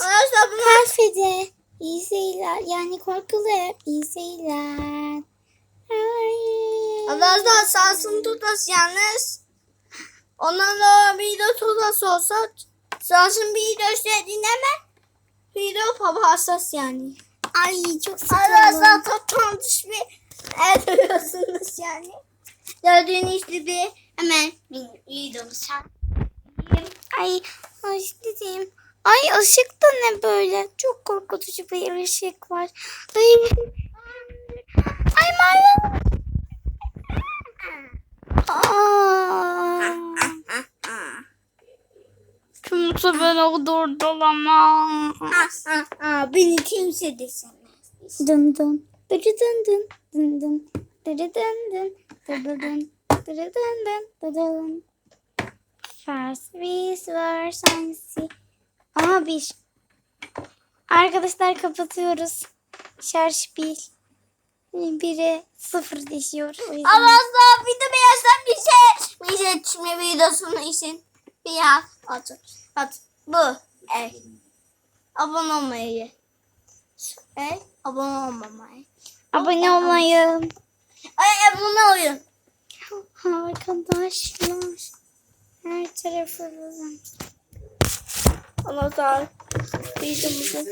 Arkadaşlar bunu Harfede. İyi seyirler. Yani korkulu. İyi seyirler. Arkadaşlar sansın tutas yalnız. Ondan sonra video tutas olsa sansın bir video işte dinleme. Video baba hassas yani. Ay çok sıkıldım. Arkadaşlar toplanmış bir el duyuyorsunuz yani. Gördüğünüz gibi hemen videomuza. Ay dedim. Ay ışık da ne böyle? Çok korkutucu bir ışık var. Ay, ay. Aa. Kimse beni durduramaz. Beni kimse desemez. Dın dın. Dırı dın dın. Dın dın. Dırı dın dın. Dırı dın. Dırı dın dın. Dırı dın. First we were science. Aha bir. Arkadaşlar kapatıyoruz. Şarj bir. Biri sıfır. O yüzden- Arkadaşlar video beğensen bir şey. Bir şey çıkma videosunu için. Bir ya. At. At. Bu. Evet. Abone olmayı. Evet. Abone olmamayı. Abone olmayı. Ay abone olun. Arkadaşlar. Her tarafı Arkadaşlar videomuzu